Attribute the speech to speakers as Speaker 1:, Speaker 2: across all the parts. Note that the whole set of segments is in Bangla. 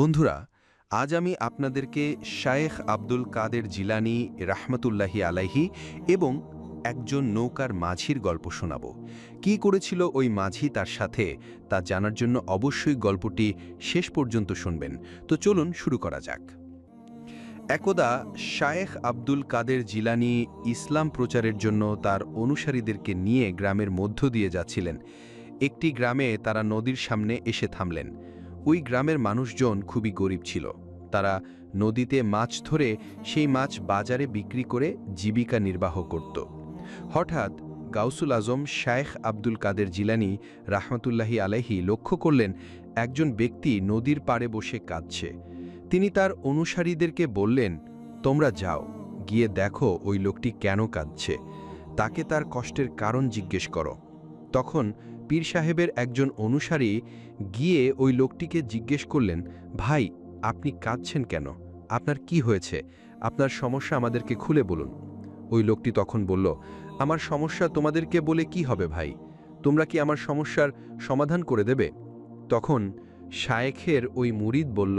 Speaker 1: বন্ধুরা, আজ আমি আপনাদেরকে শায়েখ আব্দুল কাদের জিলানি রাহমাতুল্লাহি আলাইহি এবং একজন নৌকার মাঝির গল্প শোনাব। কি করেছিল ওই মাঝি তার সাথে, তা জানার জন্য অবশ্যই গল্পটি শেষ পর্যন্ত শুনবেন। তো চলুন শুরু করা যাক। একদা শায়েখ আব্দুল কাদের জিলানি ইসলাম প্রচারের জন্য তার অনুসারীদেরকে নিয়ে গ্রামের মধ্য দিয়ে যাচ্ছিলেন। একটি গ্রামে তারা নদীর সামনে এসে থামলেন। ওই গ্রামের মানুষজন খুবই গরিব ছিল। তারা নদীতে মাছ ধরে সেই মাছ বাজারে বিক্রি করে জীবিকা নির্বাহ করত। হঠাৎ গাউসুল আজম শায়েখ আব্দুল কাদের জিলানি রাহমাতুল্লাহি আলাইহি লক্ষ্য করলেন, একজন ব্যক্তি নদীর পাড়ে বসে কাঁদছে। তিনি তার অনুসারীদেরকে বললেন, তোমরা যাও, গিয়ে দেখো ওই লোকটি কেন কাঁদছে। তাকে তার কষ্টের কারণ জিজ্ঞেস করো। তখন পীর সাহেবের একজন অনুসারী গিয়ে ওই লোকটিকে জিজ্ঞেস করলেন, ভাই, আপনি কাঁদছেন কেন? আপনার কি হয়েছে? আপনার সমস্যা আমাদেরকে খুলে বলুন। ওই লোকটি তখন বলল, আমার সমস্যা তোমাদেরকে বলে কি হবে ভাই? তোমরা কি আমার সমস্যার সমাধান করে দেবে? তখন শায়েখের ওই মুরিদ বলল,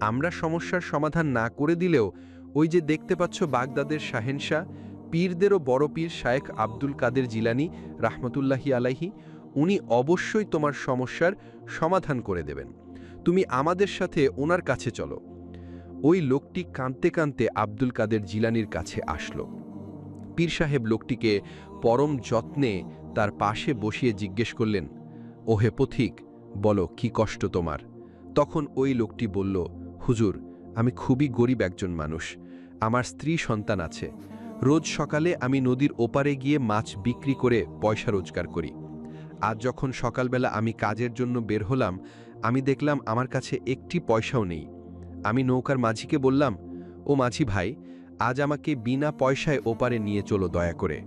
Speaker 1: আমরা সমস্যার সমাধান না করে দিলেও ওই যে দেখতে পাচ্ছ বাগদাদের শাহেনশাহ, পীরদেরও বড় পীর শায়েখ আব্দুল কাদের জিলানি রাহমতুল্লাহি আলাইহি উনি অবশ্যই তোমার সমস্যার সমাধান করে দেবেন। তুমি আমাদের সাথে ওনার কাছে চলো। ওই লোকটি কাঁদতে কাঁদতে আব্দুল কাদের জিলানির কাছে আসলো। পীর সাহেব লোকটিকে পরম যত্নে তার পাশে বসিয়ে জিজ্ঞেস করলেন, ওহে পথিক, বলো কি কষ্ট তোমার? তখন ওই লোকটি বলল, হুজুর, আমি খুবই গরিব একজন মানুষ। আমার স্ত্রী সন্তান আছে। রোজ সকালে আমি নদীর ওপারে গিয়ে মাছ বিক্রি করে পয়সা রোজগার করি। আজ যখন সকালবেলা আমি কাজের জন্য বের হলাম, আমি দেখলাম আমার কাছে একটি পয়সাও নেই। আমি নৌকার মাঝিকে বললাম, ও মাঝি ভাই, আজ আমাকে বিনা পয়সায় ওপারে নিয়ে চলো দয়া করে।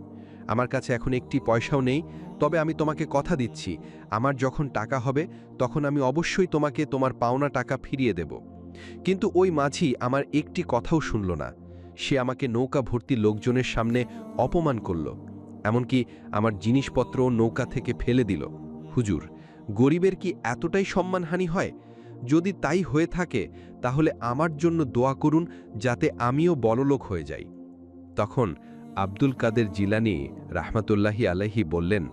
Speaker 1: আমার কাছে এখন একটি পয়সাও নেই, তবে আমি তোমাকে কথা দিচ্ছি। আমার যখন টাকা হবে, তখন আমি অবশ্যই তোমাকে তোমার পাওনা টাকা ফিরিয়ে দেব। কিন্তু ওই মাঝি আমার একটি কথাও শুনল না। সে আমাকে নৌকা ভর্তি লোকজনের সামনে অপমান করল। এমনকি আমার জিনিসপত্র নৌকা থেকে ফেলে দিল। হুজুর, গরিবের কি এতটাই সম্মানহানি হয়? যদি তাই হয়ে থাকে, তাহলে আমার জন্য দোয়া করুন যাতে আমিও বড়লোক হয়ে যাই। তখন আব্দুল কাদের জিলানি রাহমাতুল্লাহি আলাহি বললেন,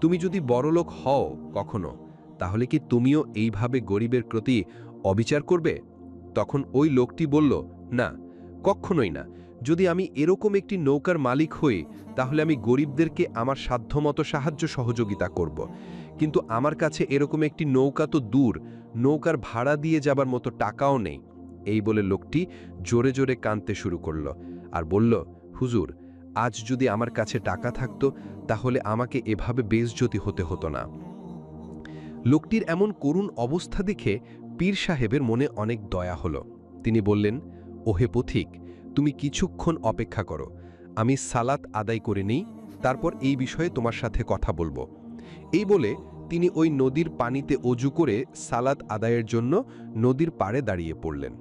Speaker 1: তুমি যদি বড়লোক হও কখনো, তাহলে কি তুমিও এইভাবে গরিবের প্রতি অবিচার করবে? তখন ওই লোকটি বলল, না কখনোই না। যদি আমি এরকম একটি নৌকার মালিক হই, তাহলে আমি গরিবদেরকে আমার সাধ্যমতো সাহায্য সহযোগিতা করব। কিন্তু আমার কাছে এরকম একটি নৌকা তো দূর, নৌকার ভাড়া দিয়ে যাবার মতো টাকাও নেই। এই বলে লোকটি জোরে জোরে কাঁদতে শুরু করল আর বলল, হুজুর, আজ যদি আমার কাছে টাকা থাকত, তাহলে আমাকে এভাবে বেজজ্যোতি হতে হতো না। লোকটির এমন করুণ অবস্থা দেখে পীর সাহেবের মনে অনেক দয়া হল। তিনি বললেন, ওহে পথিক তুমি কিছুক্ষণ অপেক্ষা করো। আমি সালাত আদায় করে নেই, তারপর এই বিষয়ে তোমার সাথে কথা বলব। এই বলে তিনি ওই নদীর পানিতে অজু করে সালাত আদায়ের জন্য নদীর পাড়ে দাঁড়িয়ে পড়লেন।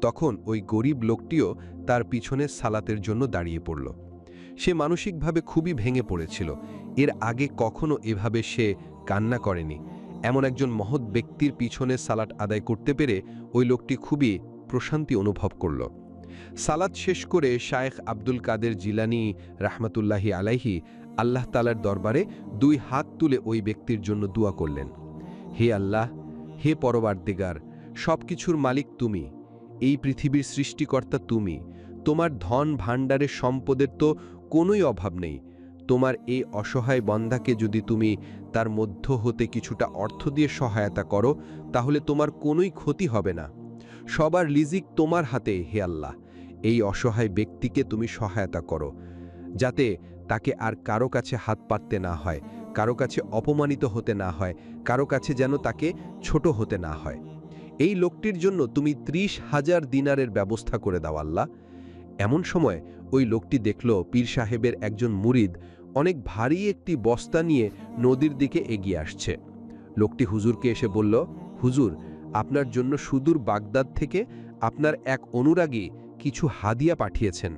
Speaker 1: তখন ওই গরিব লোকটিও তার পিছনে সালাতের জন্য দাঁড়িয়ে পড়ল। সে মানসিকভাবে খুবই ভেঙে পড়েছিল। এর আগে কখনো এভাবে সে কান্না করেনি। এমন একজন মহৎ ব্যক্তির পিছনে সালাট আদায় করতে পেরে ওই লোকটি খুবই প্রশান্তি অনুভব করল। সালাত শেষ করে শায়েখ আব্দুল কাদের জিলানি রাহমাতুল্লাহি আলাইহি আল্লাহ তালার দরবারে দুই হাত তুলে ওই ব্যক্তির জন্য দোয়া করলেন, হে আল্লাহ, হে পরবার্দিগার সব কিছুর মালিক তুমি, এই পৃথিবীর সৃষ্টিকর্তা তুমি, তোমার ধন ভাণ্ডারের সম্পদের তো কোনোই অভাব নেই, তোমার এই অসহায় বন্ধাকে যদি তুমি তার মধ্য হতে কিছুটা অর্থ দিয়ে সহায়তা করো, তাহলে তোমার কোনোই ক্ষতি হবে না। সবার লিজিক তোমার হাতে, হে আল্লাহ। এই অসহায় ব্যক্তিকে তুমি সহায়তা করো, যাতে তাকে আর কারও কাছে হাত পাততে না হয়, কারও কাছে অপমানিত হতে না হয়, কারও কাছে যেন তাকে ছোট হতে না হয়। এই লোকটির জন্য তুমি ত্রিশ হাজার দিনারের ব্যবস্থা করে দাও, আল্লাহ। এমন সময় ওই লোকটি দেখল পীর সাহেবের একজন মুরিদ অনেক ভারী একটি বস্তা নিয়ে নদীর দিকে এগিয়ে আসছে। লোকটি হুজুরকে এসে বলল, হুজুর আপনার জন্য সুদূর বাগদাদ থেকে আপনার এক অনুরাগী কিছু হাদিয়া পাঠিয়েছেন।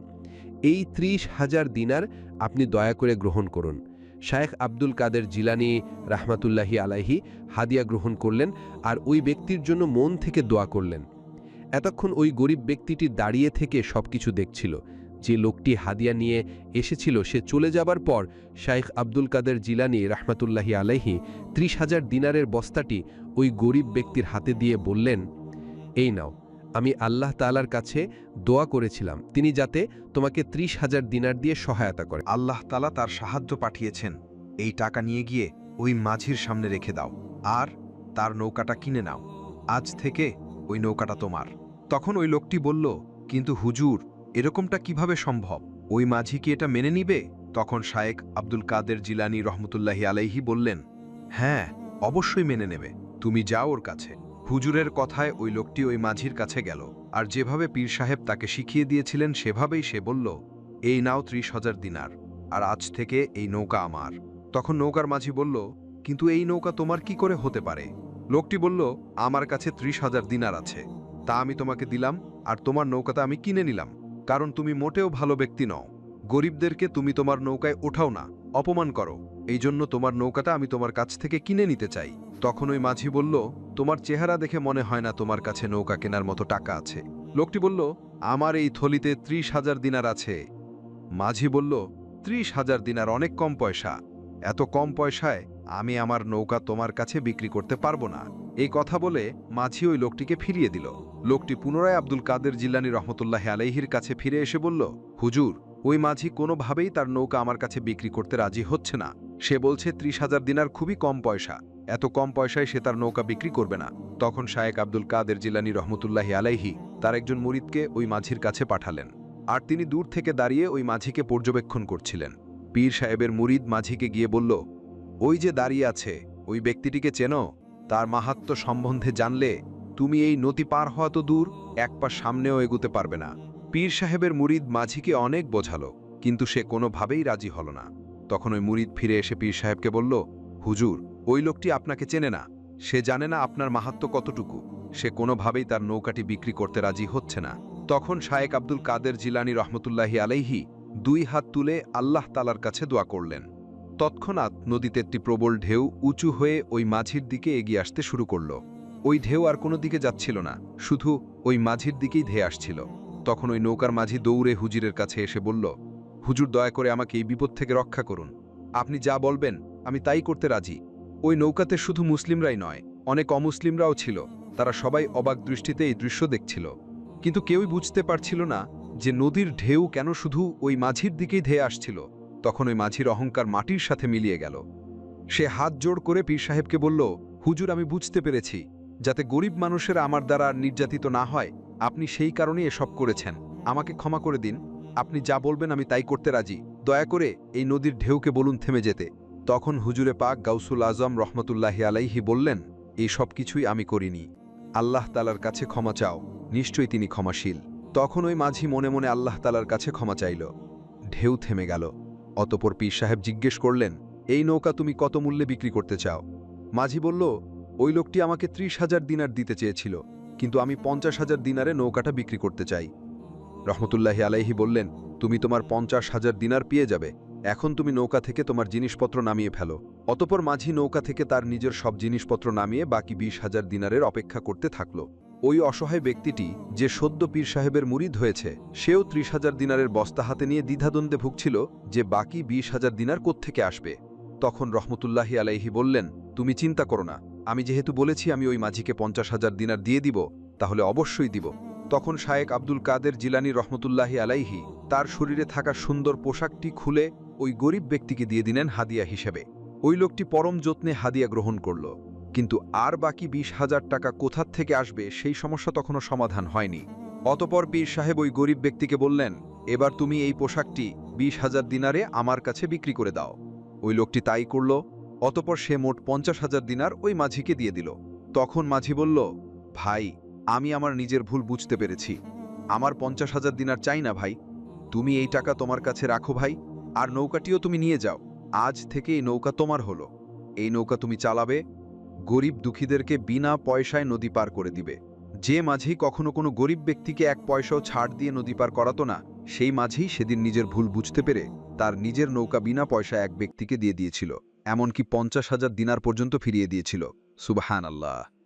Speaker 1: এই ত্রিশ হাজার দিনার আপনি দয়া করে গ্রহণ করুন। শায়েখ আব্দুল কাদের জিলানি রাহমাতুল্লাহি আলাইহি হাদিয়া গ্রহণ করলেন আর ওই ব্যক্তির জন্য মন থেকে দোয়া করলেন। এতক্ষণ ওই গরিব ব্যক্তিটি দাঁড়িয়ে থেকে সবকিছু দেখছিল। যে লোকটি হাদিয়া নিয়ে এসেছিল, সে চলে যাবার পর শাইখ আব্দুল কাদের জিলানি রাহমাতুল্লাহি আলাইহি ত্রিশ হাজার দিনারের বস্তাটি ওই গরিব ব্যক্তির হাতে দিয়ে বললেন, এই নাও, আমি আল্লাহ তালার কাছে দোয়া করেছিলাম। তিনি যাতে তোমাকে ত্রিশ হাজার দিনার দিয়ে সহায়তা করে।
Speaker 2: আল্লাহ তালা তার সাহায্য পাঠিয়েছেন। এই টাকা নিয়ে গিয়ে ওই মাঝির সামনে রেখে দাও। আর তার নৌকাটা কিনে নাও। আজ থেকে ওই নৌকাটা তোমার। তখন ওই লোকটি বলল, কিন্তু হুজুর, এরকমটা কীভাবে সম্ভব? ওই মাঝি কি এটা মেনে নিবে? তখন শায়েক আব্দুল কাদের জিলানি রহমতুল্লাহি আলাইহি বললেন হ্যাঁ অবশ্যই মেনে নেবে। তুমি যাও ওর কাছে। হুজুরের কথায় ওই লোকটি ওই মাঝির কাছে গেল, আর যেভাবে পীর সাহেব তাকে শিখিয়ে দিয়েছিলেন সেভাবেই সে বলল, এই নাও ত্রিশ হাজার দিনার, আর আজ থেকে এই নৌকা আমার। তখন নৌকার মাঝি বলল, কিন্তু এই নৌকা তোমার কি করে হতে পারে? লোকটি বলল, আমার কাছে ত্রিশ হাজার দিনার আছে, তা আমি তোমাকে দিলাম, আর তোমার নৌকাটা আমি কিনে নিলাম, কারণ তুমি মোটেও ভালো ব্যক্তি নও। গরিবদেরকে তুমি তোমার নৌকায় ওঠাও না, অপমান করো, এই জন্য তোমার নৌকাটা আমি তোমার কাছ থেকে কিনে নিতে চাই। তখন ওই মাঝি বলল, তোমার চেহারা দেখে মনে হয় না তোমার কাছে নৌকা কেনার মতো টাকা আছে। লোকটি বলল, আমার এই থলিতে ত্রিশ হাজার দিনার আছে। মাঝি বলল, ত্রিশ হাজার দিনার অনেক কম পয়সা। এত কম পয়সায় আমি আমার নৌকা তোমার কাছে বিক্রি করতে পারব না। এই কথা বলে মাঝি ওই লোকটিকে ফিরিয়ে দিল। লোকটি পুনরায় আব্দুল কাদের জিল্লানি রহমতুল্লাহ আলাইহির কাছে ফিরে এসে বলল, হুজুর, ওই মাঝি কোনোভাবেই তার নৌকা আমার কাছে বিক্রি করতে রাজি হচ্ছে না। সে বলছে ত্রিশ হাজার দিনার খুবই কম পয়সা। এত কম পয়সায় সে তার নৌকা বিক্রি করবে না। তখন শায়েক আব্দুল কাদের জিলানি রহমতুল্লাহি আলাইহি তার একজন মুরিদকে ওই মাঝির কাছে পাঠালেন। আর তিনি দূর থেকে দাঁড়িয়ে ওই মাঝিকে পর্যবেক্ষণ করছিলেন। পীর সাহেবের মুরিদ মাঝিকে গিয়ে বলল, ওই যে দাঁড়িয়ে আছে, ওই ব্যক্তিটিকে চেনো? তার মাহাত্ম সম্বন্ধে জানলে তুমি এই নদী পার হওয়া তো দূর, এক পা সামনেও এগুতে পারবে না। পীর সাহেবের মুরিদ মাঝিকে অনেক বোঝালো, কিন্তু সে কোনোভাবেই রাজি হল না। তখন ওই মুরিদ ফিরে এসে পীর সাহেবকে বলল, হুজুর ওই লোকটি আপনাকে চেনে না। সে জানে না আপনার মাহাত্ম কতটুকু। সে কোনোভাবেই তার নৌকাটি বিক্রি করতে রাজি হচ্ছে না। তখন শায়েক আব্দুল কাদের জিলানি রহমতুল্লাহি আলাইহি দুই হাত তুলে আল্লাহ তালার কাছে দোয়া করলেন। তৎক্ষণাৎ নদীতে একটি প্রবল ঢেউ উঁচু হয়ে ওই মাঝির দিকে এগিয়ে আসতে শুরু করল। ওই ঢেউ আর কোনো দিকে যাচ্ছিল না, শুধু ওই মাঝির দিকেই ধেয়ে আসছিল। তখন ওই নৌকার মাঝি দৌড়ে হুজুরের কাছে এসে বলল, হুজুর, দয়া করে আমাকে এই বিপদ থেকে রক্ষা করুন। আপনি যা বলবেন, আমি তাই করতে রাজি। ওই নৌকাতে শুধু মুসলিমরাই নয়, অনেক অমুসলিমরাও ছিল। তারা সবাই অবাক দৃষ্টিতে এই দৃশ্য দেখছিল। কিন্তু কেউই বুঝতে পারছিল না যে নদীর ঢেউ কেন শুধু ওই মাঝির দিকেই ধেয়ে আসছিল। তখন ওই মাঝির অহংকার মাটির সাথে মিলিয়ে গেল। সে হাত জোড় করে পীর সাহেবকে বলল, হুজুর, আমি বুঝতে পেরেছি। যাতে গরিব মানুষেরা আমার দ্বারা নির্যাতিত না হয়, আপনি সেই কারণেই এসব করেছেন। আমাকে ক্ষমা করে দিন। আপনি যা বলবেন আমি তাই করতে রাজি। দয়া করে এই নদীর ঢেউকে বলুন থেমে যেতে। তখন হুজুরে পাক গাউসুল আজম রহমতুল্লাহি আলাইহি বললেন এই সব কিছুই আমি করিনি। আল্লাহ তালার কাছে ক্ষমা চাও। নিশ্চয়ই তিনি ক্ষমাশীল। তখন ওই মাঝি মনে মনে আল্লাহ তালার কাছে ক্ষমা চাইল। ঢেউ থেমে গেল। অতপর পীর সাহেব জিজ্ঞেস করলেন, এই নৌকা তুমি কত মূল্যে বিক্রি করতে চাও? মাঝি বলল, ওই লোকটি আমাকে ত্রিশ হাজার দিনার দিতে চেয়েছিল, কিন্তু আমি পঞ্চাশ হাজার দিনারে নৌকাটা বিক্রি করতে চাই। রহমতুল্লাহি আলাইহি বললেন, তুমি তোমার পঞ্চাশ হাজার দিনার পেয়ে যাবে। এখন তুমি নৌকা থেকে তোমার জিনিসপত্র নামিয়ে ফেলো। অতপর মাঝি নৌকা থেকে তার নিজের সব জিনিসপত্র নামিয়ে বাকি বিশ হাজার দিনারের অপেক্ষা করতে থাকল। ওই অসহায় ব্যক্তিটি, যে সদ্য পীর সাহেবের মুরিদ হয়েছে, সেও ত্রিশ হাজার দিনারের বস্তা হাতে নিয়ে দ্বিধাদ্বন্দ্বে ভুগছিল যে বাকি বিশ হাজার দিনার কোত্থেকে আসবে। তখন রহমতুল্লাহি আলাইহি বললেন, তুমি চিন্তা করো না। আমি যেহেতু বলেছি আমি ওই মাঝিকে পঞ্চাশ হাজার দিনার দিয়ে দিব, তাহলে অবশ্যই দিব। তখন শায়েক আব্দুল কাদের জিলানি রহমতুল্লাহি আলাইহি তার শরীরে থাকা সুন্দর পোশাকটি খুলে ওই গরিব ব্যক্তিকে দিয়ে দিলেন হাদিয়া হিসেবে। ওই লোকটি পরম যত্নে হাদিয়া গ্রহণ করল। কিন্তু আর বাকি বিশ হাজার টাকা কোথার থেকে আসবে সেই সমস্যা তখনও সমাধান হয়নি। অতপর পীর সাহেব ওই গরিব ব্যক্তিকে বললেন, এবার তুমি এই পোশাকটি বিশ হাজার দিনারে আমার কাছে বিক্রি করে দাও। ওই লোকটি তাই করল। অতপর সে মোট পঞ্চাশ হাজার দিনার ওই মাঝিকে দিয়ে দিল। তখন মাঝি বলল, ভাই আমি আমার নিজের ভুল বুঝতে পেরেছি। আমার পঞ্চাশ হাজার দিনার চাই না ভাই। তুমি এই টাকা তোমার কাছে রাখো ভাই, আর নৌকাটিও তুমি নিয়ে যাও। আজ থেকে এই নৌকা তোমার হলো। এই নৌকা তুমি চালাবে, গরিব দুঃখীদেরকে বিনা পয়সায় নদী পার করে দিবে। যে মাঝি কখনো কোনো গরিব ব্যক্তিকে এক পয়সাও ছাড় দিয়ে নদী পার করাতো না, সেই মাঝেই সেদিন নিজের ভুল বুঝতে পেরে তার নিজের নৌকা বিনা পয়সা এক ব্যক্তিকে দিয়ে দিয়েছিল। এমনকি পঞ্চাশ হাজার দিনার পর্যন্ত ফিরিয়ে দিয়েছিল। সুবাহান আল্লাহ